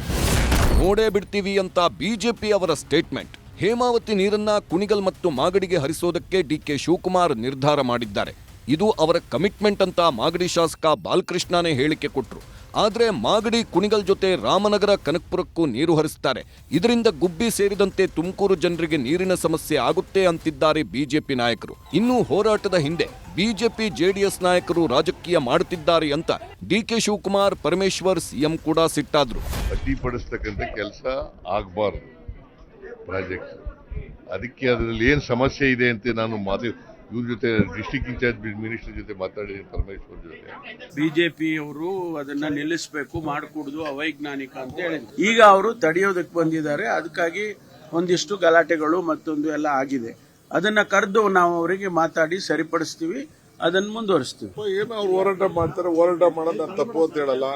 ನೋಡೇ ಬಿಡ್ತೀವಿ ಅಂತ ಬಿಜೆಪಿ ಅವರ ಸ್ಟೇಟ್ಮೆಂಟ್. ಹೇಮಾವತಿ ನೀರನ್ನ ಕುಣಿಗಲ್ ಮತ್ತು ಮಾಗಡಿಗೆ ಹರಿಸೋದಕ್ಕೆ ಡಿ ಕೆ ಶಿವಕುಮಾರ್ ನಿರ್ಧಾರ ಮಾಡಿದ್ದಾರೆ. ಇದು ಅವರ ಕಮಿಟ್ಮೆಂಟ್ ಅಂತ ಮಾಗಡಿ ಶಾಸಕ ಬಾಲಕೃಷ್ಣನೇ ಹೇಳಿಕೆ ಕೊಟ್ರು. ಆದ್ರೆ ಮಾಗಡಿ ಕುಣಿಗಲ್ ಜೊತೆ ರಾಮನಗರ ಕನಕಪುರಕ್ಕೂ ನೀರು ಹರಿಸ್ತಾರೆ. ಇದರಿಂದ ಗುಬ್ಬಿ ಸೇರಿದಂತೆ ತುಮಕೂರು ಜನರಿಗೆ ನೀರಿನ ಸಮಸ್ಯೆ ಆಗುತ್ತೆ ಅಂತಿದ್ದಾರೆ ಬಿಜೆಪಿ ನಾಯಕರು. ಇನ್ನೂ ಹೋರಾಟದ ಹಿಂದೆ ಬಿಜೆಪಿ ಜೆಡಿಎಸ್ ನಾಯಕರು ರಾಜಕೀಯ ಮಾಡುತ್ತಿದ್ದಾರೆ ಅಂತ D K Shivakumar, Parameshwar CM ಕೂಡ ಸಿಟ್ಟಾದ್ರು. ಅಡ್ಡಿಪಡಿಸ್ತಕ್ಕಂಥ ಕೆಲಸ ಆಗಬಾರ್ದು ಪ್ರಾಜೆಕ್ಟ್ ಅದಕ್ಕೆ ಅದರಲ್ಲಿ ಏನು ಸಮಸ್ಯೆ ಇದೆ ಅಂತ ನಾನು ಮಾತು ಇವ್ರ ಜೊತೆ ಡಿಸ್ಟಿಕ್ ಇನ್ಚಾರ್ಜ್ ಮಿನಿಸ್ಟರ್ ಜೊತೆ ಮಾತಾಡಿದ್ದೀನಿ ಪರಮೇಶ್ವರ್ ಜೊತೆ. ಬಿಜೆಪಿ ಅವರು ಅದನ್ನ ನಿಲ್ಲಿಸಬೇಕು ಮಾಡಿಕೊಡುದು ಅವೈಜ್ಞಾನಿಕ ಅಂತ ಹೇಳಿದ್ರು. ಈಗ ಅವರು ತಡೆಯೋದಕ್ಕೆ ಬಂದಿದ್ದಾರೆ ಅದಕ್ಕಾಗಿ ಒಂದಿಷ್ಟು ಗಲಾಟೆಗಳು ಮತ್ತೊಂದು ಎಲ್ಲ ಆಗಿದೆ. ಅದನ್ನ ಕರೆದು ನಾವು ಅವರಿಗೆ ಮಾತಾಡಿ ಸರಿಪಡಿಸ್ತೀವಿ ಅದನ್ನ ಮುಂದುವರಿಸ್ತೀವಿ. ಏನೋ ಅವ್ರು ಹೋರಾಟ ಮಾಡ್ತಾರೆ? ಹೋರಾಟ ಮಾಡೋದು ನಾನು ತಪ್ಪು ಅಂತ ಹೇಳಲ್ಲ.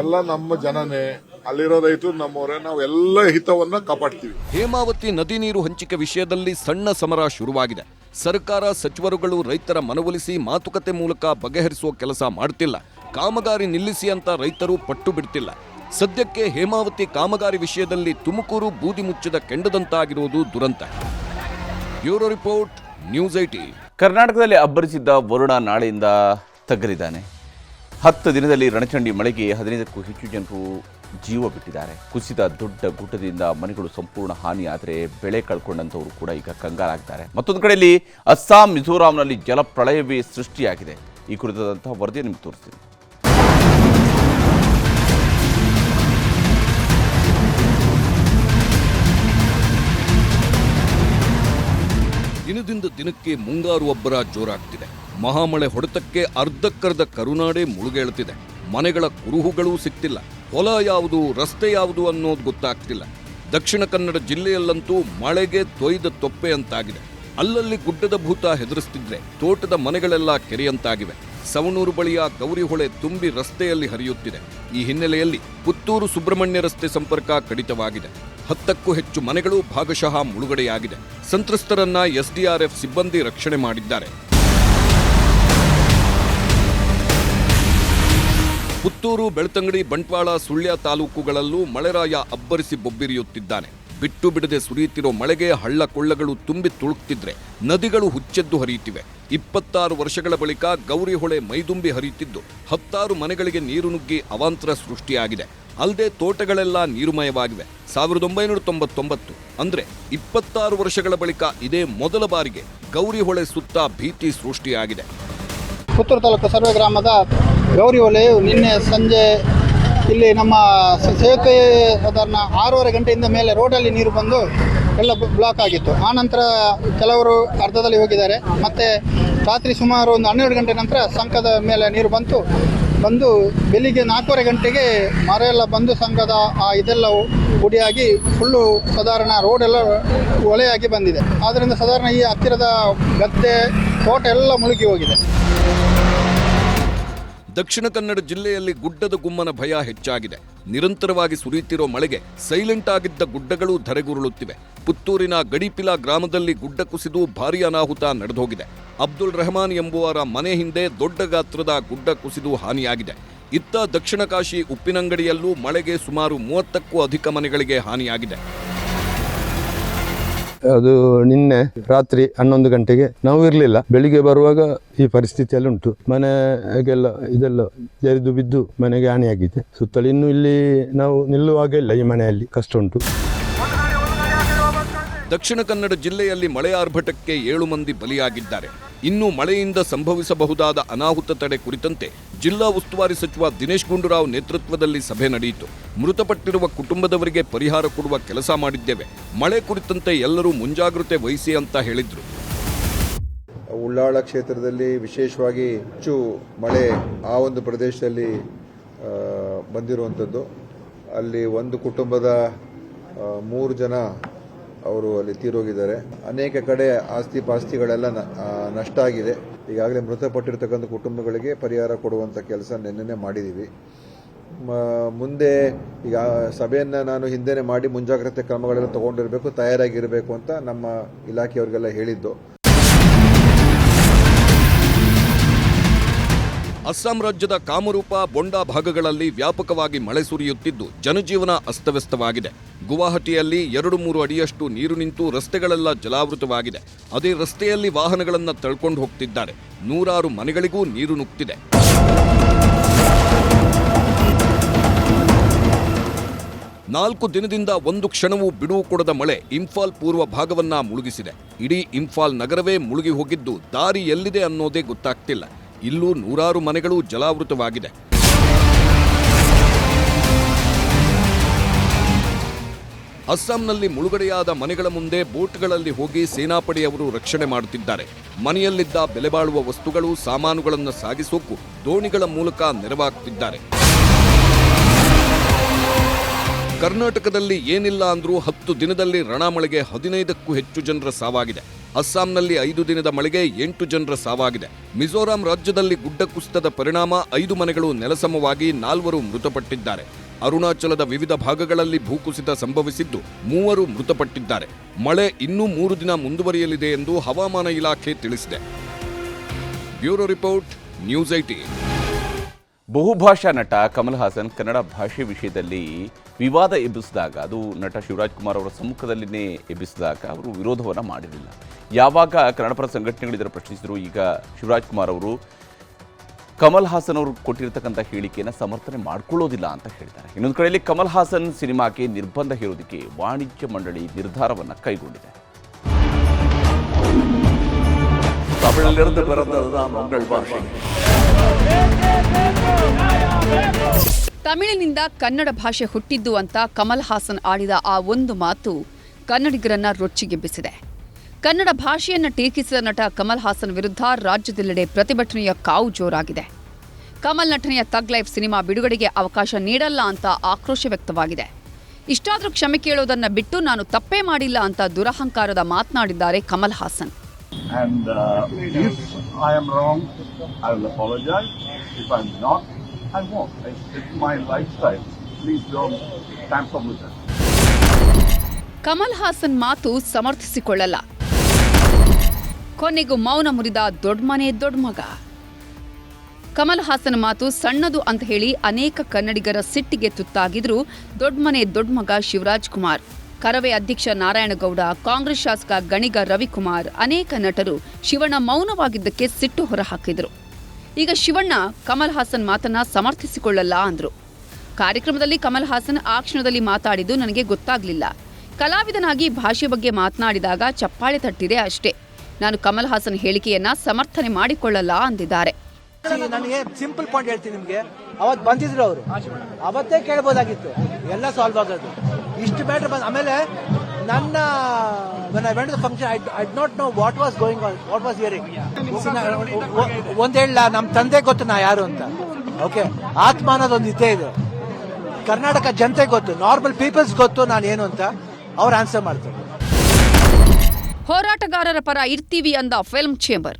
ಎಲ್ಲ ನಮ್ಮ ಜನನೇ ಅಲ್ಲಿರೋ ರೈತರು ನಮ್ಮವರೇ ನಾವು ಎಲ್ಲ ಹಿತವನ್ನ ಕಾಪಾಡ್ತೀವಿ. ಹೇಮಾವತಿ ನದಿ ನೀರು ಹಂಚಿಕೆ ವಿಷಯದಲ್ಲಿ ಸಣ್ಣ ಸಮರ ಶುರುವಾಗಿದೆ. ಸರ್ಕಾರ ಸಚಿವರುಗಳು ರೈತರ ಮನವೊಲಿಸಿ ಮಾತುಕತೆ ಮೂಲಕ ಬಗೆಹರಿಸುವ ಕೆಲಸ ಮಾಡ್ತಿಲ್ಲ. ಕಾಮಗಾರಿ ನಿಲ್ಲಿಸಿ ಅಂತ ರೈತರು ಪಟ್ಟು ಬಿಡ್ತಿಲ್ಲ. ಸದ್ಯಕ್ಕೆ ಹೇಮಾವತಿ ಕಾಮಗಾರಿ ವಿಷಯದಲ್ಲಿ ತುಮಕೂರು ಬೂದಿ ಮುಚ್ಚಿದ ಕೆಂಡದಂತಾಗಿರುವುದು ದುರಂತ. ಬ್ಯೂರೋ ರಿಪೋರ್ಟ್, ನ್ಯೂಸ್ ಐಟಿ. ಕರ್ನಾಟಕದಲ್ಲಿ ಅಬ್ಬರಿಸಿದ್ದ ವರುಣ ನಾಳೆಯಿಂದ ತಗ್ಗಲಿದ್ದಾನೆ. ಹತ್ತು ದಿನದಲ್ಲಿ ರಣಚಂಡಿ ಮಳೆಗೆ ಹದಿನೈದಕ್ಕೂ ಹೆಚ್ಚು ಜನರು ಜೀವ ಬಿಟ್ಟಿದ್ದಾರೆ. ಕುಸಿದ ದೊಡ್ಡ ಗುಡ್ಡದಿಂದ ಮನೆಗಳು ಸಂಪೂರ್ಣ ಹಾನಿಯಾದರೆ ಬೆಳೆ ಕಳ್ಕೊಂಡಂಥವರು ಕೂಡ ಈಗ ಕಂಗಾಲಾಗ್ತಾರೆ ಮತ್ತೊಂದು ಕಡೆಯಲ್ಲಿ ಅಸ್ಸಾಂ, ಮಿಜೋರಾಂನಲ್ಲಿ ಜಲಪ್ರಳಯವೇ ಸೃಷ್ಟಿಯಾಗಿದೆ. ಈ ಕುರಿತಾದಂತಹ ವರದಿ ನಿಮ್ಗೆ ತೋರಿಸ್ತೀನಿ. ದಿನದಿಂದ ದಿನಕ್ಕೆ ಮುಂಗಾರು ಒಬ್ಬರ ಜೋರಾಗ್ತಿದೆ. ಮಹಾಮಳೆ ಹೊಡೆತಕ್ಕೆ ಅರ್ಧಕ್ಕರ್ಧ ಕರುನಾಡೆ ಮುಳುಗೇಳುತ್ತಿದೆ. ಮನೆಗಳ ಕುರುಹುಗಳೂ ಸಿಕ್ತಿಲ್ಲ. ಹೊಲ ಯಾವುದು, ರಸ್ತೆ ಯಾವುದು ಅನ್ನೋದು ಗೊತ್ತಾಗ್ತಿಲ್ಲ. ದಕ್ಷಿಣ ಕನ್ನಡ ಜಿಲ್ಲೆಯಲ್ಲಂತೂ ಮಳೆಗೆ ತೊಯ್ದ ತೊಪ್ಪೆ ಅಂತಾಗಿದೆ. ಅಲ್ಲಲ್ಲಿ ಗುಡ್ಡದ ಭೂತ ಹೆದರಿಸ್ತಿದ್ರೆ ತೋಟದ ಮನೆಗಳೆಲ್ಲ ಕೆರೆಯಂತಾಗಿವೆ. ಸವಣೂರು ಬಳಿಯ ಗೌರಿಹೊಳೆ ತುಂಬಿ ರಸ್ತೆಯಲ್ಲಿ ಹರಿಯುತ್ತಿದೆ. ಈ ಹಿನ್ನೆಲೆಯಲ್ಲಿ ಪುತ್ತೂರು ಸುಬ್ರಹ್ಮಣ್ಯ ರಸ್ತೆ ಸಂಪರ್ಕ ಕಡಿತವಾಗಿದೆ. ಹತ್ತಕ್ಕೂ ಹೆಚ್ಚು ಮನೆಗಳು ಭಾಗಶಃ ಮುಳುಗಡೆಯಾಗಿದೆ. ಸಂತ್ರಸ್ತರನ್ನ ಎಸ್ಡಿಆರ್ಎಫ್ ಸಿಬ್ಬಂದಿ ರಕ್ಷಣೆ ಮಾಡಿದ್ದಾರೆ. ಪುತ್ತೂರು, ಬೆಳ್ತಂಗಡಿ, ಬಂಟ್ವಾಳ, ಸುಳ್ಯ ತಾಲೂಕುಗಳಲ್ಲೂ ಮಳೆರಾಯ ಅಬ್ಬರಿಸಿ ಬೊಬ್ಬಿರಿಯುತ್ತಿದ್ದಾನೆ. ಬಿಟ್ಟು ಬಿಡದೆ ಸುರಿಯುತ್ತಿರೋ ಮಳೆಗೆ ಹಳ್ಳ ಕೊಳ್ಳಗಳು ತುಂಬಿ ತುಳುಕ್ತಿದ್ರೆ ನದಿಗಳು ಹುಚ್ಚೆದ್ದು ಹರಿಯುತ್ತಿವೆ. ಇಪ್ಪತ್ತಾರು ವರ್ಷಗಳ ಬಳಿಕ ಗೌರಿಹೊಳೆ ಮೈದುಂಬಿ ಹರಿಯುತ್ತಿದ್ದು, ಹತ್ತಾರು ಮನೆಗಳಿಗೆ ನೀರು ನುಗ್ಗಿ ಅವಾಂತರ ಸೃಷ್ಟಿಯಾಗಿದೆ. ಅಲ್ಲದೆ ತೋಟಗಳೆಲ್ಲ ನೀರುಮಯವಾಗಿವೆ. ಸಾವಿರದ ಒಂಬೈನೂರ ತೊಂಬತ್ತೊಂಬತ್ತು ಅಂದರೆ ಇಪ್ಪತ್ತಾರು ವರ್ಷಗಳ ಬಳಿಕ ಇದೇ ಮೊದಲ ಬಾರಿಗೆ ಗೌರಿಹೊಳೆ ಸುತ್ತ ಭೀತಿ ಸೃಷ್ಟಿಯಾಗಿದೆ. ಪುತ್ತೂರು ತಾಲೂಕು ಸರ್ವೆ ಗ್ರಾಮದ ಗೌರಿ ಒಲೆಯು ನಿನ್ನೆ ಸಂಜೆ ಇಲ್ಲಿ ನಮ್ಮ ಸೇತುವೆ ಸಾಧಾರಣ ಆರೂವರೆ ಗಂಟೆಯಿಂದ ಮೇಲೆ ರೋಡಲ್ಲಿ ನೀರು ಬಂದು ಎಲ್ಲ ಬ್ಲಾಕ್ ಆಗಿತ್ತು. ಆ ನಂತರ ಕೆಲವರು ಅರ್ಧದಲ್ಲಿ ಹೋಗಿದ್ದಾರೆ. ಮತ್ತು ರಾತ್ರಿ ಸುಮಾರು ಒಂದು ಹನ್ನೆರಡು ಗಂಟೆ ನಂತರ ಸಂಕದ ಮೇಲೆ ನೀರು ಬಂತು. ಬಂದು ಬೆಳಿಗ್ಗೆ ನಾಲ್ಕೂವರೆ ಗಂಟೆಗೆ ಮರ ಎಲ್ಲ ಬಂದು ಸಂಘದ ಆ ಇದೆಲ್ಲ ಗುಡಿಯಾಗಿ ಫುಲ್ಲು ಸಾಧಾರಣ ರೋಡೆಲ್ಲ ಒಲೆಯಾಗಿ ಬಂದಿದೆ. ಆದ್ದರಿಂದ ಸಾಧಾರಣ ಈ ಹತ್ತಿರದ ಗದ್ದೆ, ತೋಟ ಎಲ್ಲ ಮುಳುಗಿ ಹೋಗಿದೆ. ದಕ್ಷಿಣ ಕನ್ನಡ ಜಿಲ್ಲೆಯಲ್ಲಿ ಗುಡ್ಡದ ಗುಮ್ಮನ ಭಯ ಹೆಚ್ಚಾಗಿದೆ. ನಿರಂತರವಾಗಿ ಸುರಿಯುತ್ತಿರೋ ಮಳೆಗೆ ಸೈಲೆಂಟ್ ಆಗಿದ್ದ ಗುಡ್ಡಗಳು ಧರೆಗುರುಳುತ್ತಿವೆ. ಪುತ್ತೂರಿನ ಗಡಿಪಿಲಾ ಗ್ರಾಮದಲ್ಲಿ ಗುಡ್ಡ ಕುಸಿದು ಭಾರೀ ಅನಾಹುತ ನಡೆದೋಗಿದೆ. ಅಬ್ದುಲ್ ರೆಹಮಾನ್ ಎಂಬುವರ ಮನೆ ಹಿಂದೆ ದೊಡ್ಡ ಗಾತ್ರದ ಗುಡ್ಡ ಕುಸಿದು ಹಾನಿಯಾಗಿದೆ. ಇತ್ತ ದಕ್ಷಿಣ ಕಾಶಿ ಉಪ್ಪಿನಂಗಡಿಯಲ್ಲೂ ಮಳೆಗೆ ಸುಮಾರು ಮೂವತ್ತಕ್ಕೂ ಅಧಿಕ ಮನೆಗಳಿಗೆ ಹಾನಿಯಾಗಿದೆ. ಅದು ನಿನ್ನೆ ರಾತ್ರಿ ಹನ್ನೊಂದು ಗಂಟೆಗೆ ನಾವು ಇರಲಿಲ್ಲ. ಬೆಳಿಗ್ಗೆ ಬರುವಾಗ ಈ ಪರಿಸ್ಥಿತಿಯಲ್ಲಿ ಉಂಟು. ಮನೆಗೆಲ್ಲ ಇದೆಲ್ಲ ಜರಿದು ಬಿದ್ದು ಮನೆಗೆ ಹಾನಿಯಾಗಿದೆ ಸುತ್ತಲೂ ಇನ್ನು ಇಲ್ಲಿ ನಾವು ನಿಲ್ಲುವಾಗ ಇಲ್ಲ ಈ ಮನೆಯಲ್ಲಿ ಕಷ್ಟ ಉಂಟು. ದಕ್ಷಿಣ ಕನ್ನಡ ಜಿಲ್ಲೆಯಲ್ಲಿ ಮಳೆ ಆರ್ಭಟಕ್ಕೆ ಏಳು ಮಂದಿ ಬಲಿಯಾಗಿದ್ದಾರೆ. ಇನ್ನು ಮಳೆಯಿಂದ ಸಂಭವಿಸಬಹುದಾದ ಅನಾಹುತ ತಡೆ ಕುರಿತಂತೆ ಜಿಲ್ಲಾ ಉಸ್ತುವಾರಿ ಸಚಿವ ದಿನೇಶ್ ಗುಂಡೂರಾವ್ ನೇತೃತ್ವದಲ್ಲಿ ಸಭೆ ನಡೆಯಿತು. ಮೃತಪಟ್ಟಿರುವ ಕುಟುಂಬದವರಿಗೆ ಪರಿಹಾರ ಕೊಡುವ ಕೆಲಸ ಮಾಡಿದ್ದೇವೆ. ಮಳೆ ಕುರಿತಂತೆ ಎಲ್ಲರೂ ಮುಂಜಾಗ್ರತೆ ವಹಿಸಿ ಅಂತ ಹೇಳಿದ್ರು. ಉಳ್ಳಾಳ ಕ್ಷೇತ್ರದಲ್ಲಿ ವಿಶೇಷವಾಗಿ ಹೆಚ್ಚು ಮಳೆ ಆ ಒಂದು ಪ್ರದೇಶದಲ್ಲಿ ಬಂದಿರುವಂಥದ್ದು ಅಲ್ಲಿ ಒಂದು ಕುಟುಂಬದ ಮೂರು ಜನ ಅವರು ಅಲ್ಲಿ ತೀರೋಗಿದ್ದಾರೆ. ಅನೇಕ ಕಡೆ ಆಸ್ತಿ ಪಾಸ್ತಿಗಳೆಲ್ಲ ನಷ್ಟ ಆಗಿದೆ ಈಗಾಗಲೇ ಮೃತಪಟ್ಟಿರ್ತಕ್ಕಂಥ ಕುಟುಂಬಗಳಿಗೆ ಪರಿಹಾರ ಕೊಡುವಂಥ ಕೆಲಸ ನಿನ್ನೆ ಮಾಡಿದ್ದೀವಿ ಮುಂದೆ ಈಗ ಸಭೆಯನ್ನು ನಾನು ಹಿಂದೆನೆ ಮಾಡಿ ಮುಂಜಾಗ್ರತೆ ಕ್ರಮಗಳೆಲ್ಲ ತಗೊಂಡಿರಬೇಕು, ತಯಾರಾಗಿರಬೇಕು ಅಂತ ನಮ್ಮ ಇಲಾಖೆಯವರಿಗೆಲ್ಲ ಹೇಳಿದ್ದು. ಅಸ್ಸಾಂ ರಾಜ್ಯದ ಕಾಮರೂಪ, ಬೊಂಡಾ ಭಾಗಗಳಲ್ಲಿ ವ್ಯಾಪಕವಾಗಿ ಮಳೆ ಸುರಿಯುತ್ತಿದ್ದು, ಜನಜೀವನ ಅಸ್ತವ್ಯಸ್ತವಾಗಿದೆ. ಗುವಾಹಟಿಯಲ್ಲಿ ಎರಡು ಮೂರು ಅಡಿಯಷ್ಟು ನೀರು ನಿಂತು ರಸ್ತೆಗಳೆಲ್ಲ ಜಲಾವೃತವಾಗಿದೆ. ಅದೇ ರಸ್ತೆಯಲ್ಲಿ ವಾಹನಗಳನ್ನು ತಳ್ಕೊಂಡು ಹೋಗ್ತಿದ್ದಾರೆ. ನೂರಾರು ಮನೆಗಳಿಗೂ ನೀರು ನುಗ್ತಿದೆ. ನಾಲ್ಕು ದಿನದಿಂದ ಒಂದು ಕ್ಷಣವೂ ಬಿಡುವು ಕೊಡದ ಮಳೆ ಇಂಫಾಲ್ ಪೂರ್ವ ಭಾಗವನ್ನ ಮುಳುಗಿಸಿದೆ. ಇಡೀ ಇಂಫಾಲ್ ನಗರವೇ ಮುಳುಗಿ ಹೋಗಿದ್ದು, ದಾರಿ ಎಲ್ಲಿದೆ ಅನ್ನೋದೇ ಗೊತ್ತಾಗ್ತಿಲ್ಲ. ಇಲ್ಲೂ ನೂರಾರು ಮನೆಗಳು ಜಲಾವೃತವಾಗಿದೆ. ಅಸ್ಸಾಂನಲ್ಲಿ ಮುಳುಗಡೆಯಾದ ಮನೆಗಳ ಮುಂದೆ ಬೋಟ್ಗಳಲ್ಲಿ ಹೋಗಿ ಸೇನಾಪಡೆಯವರು ರಕ್ಷಣೆ ಮಾಡುತ್ತಿದ್ದಾರೆ. ಮನೆಯಲ್ಲಿದ್ದ ಬೆಲೆಬಾಳುವ ವಸ್ತುಗಳು, ಸಾಮಾನುಗಳನ್ನು ಸಾಗಿಸೋಕು ದೋಣಿಗಳ ಮೂಲಕ ನೆರವಾಗುತ್ತಿದ್ದಾರೆ. ಕರ್ನಾಟಕದಲ್ಲಿ ಏನಿಲ್ಲ ಅಂದ್ರೂ ಹತ್ತು ದಿನದಲ್ಲಿ ರಣಾಮಳೆಗೆ ಹದಿನೈದಕ್ಕೂ ಹೆಚ್ಚು ಜನರ ಸಾವಾಗಿದೆ. ಅಸ್ಸಾಂನಲ್ಲಿ ಐದು ದಿನದ ಮಳೆಗೆ ಎಂಟು ಜನರ ಸಾವಾಗಿದೆ. ಮಿಜೋರಾಂ ರಾಜ್ಯದಲ್ಲಿ ಗುಡ್ಡ ಕುಸಿತದ ಪರಿಣಾಮ ಐದು ಮನೆಗಳು ನೆಲಸಮವಾಗಿ ನಾಲ್ವರು ಮೃತಪಟ್ಟಿದ್ದಾರೆ. ಅರುಣಾಚಲದ ವಿವಿಧ ಭಾಗಗಳಲ್ಲಿ ಭೂಕುಸಿತ ಸಂಭವಿಸಿದ್ದು ಮೂವರು ಮೃತಪಟ್ಟಿದ್ದಾರೆ. ಮಳೆ ಇನ್ನೂ ಮೂರು ದಿನ ಮುಂದುವರಿಯಲಿದೆ ಎಂದು ಹವಾಮಾನ ಇಲಾಖೆ ತಿಳಿಸಿದೆ. ಬ್ಯೂರೋ ರಿಪೋರ್ಟ್, ನ್ಯೂಸ್ ಐಟಿ ಬಹುಭಾಷಾ ನಟ ಕಮಲ್ ಹಾಸನ್ ಕನ್ನಡ ಭಾಷೆ ವಿಷಯದಲ್ಲಿ ವಿವಾದ ಎಬ್ಬಿಸಿದಾಗ, ಅದು ನಟ ಶಿವರಾಜ್ ಕುಮಾರ್ ಅವರ ಸಮ್ಮುಖದಲ್ಲಿನೇ ಎಬ್ಬಿಸಿದಾಗ ಅವರು ವಿರೋಧವನ್ನು ಮಾಡಿರಲಿಲ್ಲ. ಯಾವಾಗ ಕನ್ನಡಪರ ಸಂಘಟನೆಗಳು ಇದರ ಪ್ರಶ್ನಿಸಿದರು ಈಗ ಶಿವರಾಜ್ ಕುಮಾರ್ ಅವರು ಕಮಲ್ ಹಾಸನ್ ಅವರು ಕೊಟ್ಟಿರ್ತಕ್ಕಂಥ ಹೇಳಿಕೆಯನ್ನು ಸಮರ್ಥನೆ ಮಾಡ್ಕೊಳ್ಳೋದಿಲ್ಲ ಅಂತ ಹೇಳ್ತಾರೆ ಇನ್ನೊಂದು ಕಡೆಯಲ್ಲಿ ಕಮಲ್ ಹಾಸನ್ ಸಿನಿಮಾಗೆ ನಿರ್ಬಂಧ ಹೇರೋದಕ್ಕೆ ವಾಣಿಜ್ಯ ಮಂಡಳಿ ನಿರ್ಧಾರವನ್ನು ಕೈಗೊಂಡಿದೆ தமிழிலிருந்து பிறந்ததுதான் உங்கள் பாஷை ತಮಿಳಿನಿಂದ ಕನ್ನಡ ಭಾಷೆ ಹುಟ್ಟಿದ್ದು ಅಂತ ಕಮಲ್ ಹಾಸನ್ ಆಡಿದ ಆ ಒಂದು ಮಾತು ಕನ್ನಡಿಗರನ್ನ ರೊಚ್ಚಿಗೆಬ್ಬಿಸಿದೆ ಕನ್ನಡ ಭಾಷೆಯನ್ನು ಟೀಕಿಸಿದ ನಟ ಕಮಲ್ ಹಾಸನ್ ವಿರುದ್ಧ ರಾಜ್ಯದೆಲ್ಲೆಡೆ ಪ್ರತಿಭಟನೆಯ ಕಾವು ಜೋರಾಗಿದೆ. ಕಮಲ್ ನಟನೆಯ ತಗ್ ಲೈಫ್ ಸಿನಿಮಾ ಬಿಡುಗಡೆಗೆ ಅವಕಾಶ ನೀಡಲ್ಲ ಅಂತ ಆಕ್ರೋಶ ವ್ಯಕ್ತವಾಗಿದೆ. ಇಷ್ಟಾದರೂ ಕ್ಷಮೆ ಕೇಳೋದನ್ನ ಬಿಟ್ಟು ನಾನು ತಪ್ಪೇ ಮಾಡಿಲ್ಲ ಅಂತ ದುರಹಂಕಾರದ ಮಾತನಾಡಿದ್ದಾರೆ ಕಮಲ್ ಹಾಸನ್. Uh. ಕಮಲ್ ಹಾಸನ್ ಮಾತು ಸಮರ್ಥಿಸಿಕೊಳ್ಳಲ್ಲ. ಕೊನೆಗೂ ಮೌನ ಮುರಿದ ದೊಡ್ಡ ಮಗ. ಕಮಲ್ ಹಾಸನ್ ಮಾತು ಸಣ್ಣದು ಅಂತ ಹೇಳಿ ಅನೇಕ ಕನ್ನಡಿಗರ ಸಿಟ್ಟಿಗೆ ತುತ್ತಾಗಿದ್ರು ದೊಡ್ಮನೆ ದೊಡ್ಮಗ ಶಿವರಾಜ್ ಕುಮಾರ್. ಕರವೇ ಅಧ್ಯಕ್ಷ ನಾರಾಯಣಗೌಡ, ಕಾಂಗ್ರೆಸ್ ಶಾಸಕ ಗಣಿಗ ರವಿಕುಮಾರ್ ಅನೇಕ ನಟರು ಶಿವಣ್ಣ ಮೌನವಾಗಿದ್ದಕ್ಕೆ ಸಿಟ್ಟು ಹೊರಹಾಕಿದ್ರು. ಈಗ ಶಿವಣ್ಣ ಕಮಲ್ ಹಾಸನ್ ಮಾತನ್ನ ಸಮರ್ಥಿಸಿಕೊಳ್ಳಲ್ಲ ಅಂದ್ರು. ಕಾರ್ಯಕ್ರಮದಲ್ಲಿ ಕಮಲ್ ಹಾಸನ್ ಆ ಕ್ಷಣದಲ್ಲಿ ಮಾತಾಡಿದ್ದು ನನಗೆ ಗೊತ್ತಾಗ್ಲಿಲ್ಲ. ಕಲಾವಿದನಾಗಿ ಭಾಷೆ ಬಗ್ಗೆ ಮಾತನಾಡಿದಾಗ ಚಪ್ಪಾಳೆ ತಟ್ಟಿದೆ ಅಷ್ಟೇ. ನಾನು ಕಮಲ್ ಹಾಸನ್ ಹೇಳಿಕೆಯನ್ನ ಸಮರ್ಥನೆ ಮಾಡಿಕೊಳ್ಳಲ್ಲ ಅಂದಿದ್ದಾರೆ. ನನಗೆ ಸಿಂಪಲ್ ಪಾಯಿಂಟ್ ಹೇಳ್ತೀನಿ ನಿಮಗೆ. ಅವತ್ ಬಂದಿದ್ರು ಅವರು. ಅವತ್ತೇ ಕೇಳ್ಬೋದಾಗಿತ್ತು. ಎಲ್ಲ ಸಾಲ್ವ್ ಆಗೋದು. ಇಷ್ಟು ಮ್ಯಾಟ್ರ್ ಬಂದ ಆಮೇಲೆ ನನ್ನ I did not know what was going on, what was hearing. ಒಂದ್ ಹೇಳ ನಮ್ಮ ತಂದೆ ಗೊತ್ತು ನಾ ಯಾರು ಅಂತ. ಓಕೆ ಆತ್ಮ ಅನ್ನೋದೊಂದು ಇದ್ದೇ ಇದೆ. ಕರ್ನಾಟಕ ಜನತೆ ಗೊತ್ತು ನಾರ್ಮಲ್ ಪೀಪಲ್ಸ್ ಗೊತ್ತು ನಾನು ಏನು ಅಂತ. ಅವ್ರು ಆನ್ಸರ್ ಮಾಡ್ತಾರೆ. ಹೋರಾಟಗಾರರ ಪರ ಇರ್ತೀವಿ ಅಂದ ಫಿಲ್ಮ್ ಚೇಂಬರ್.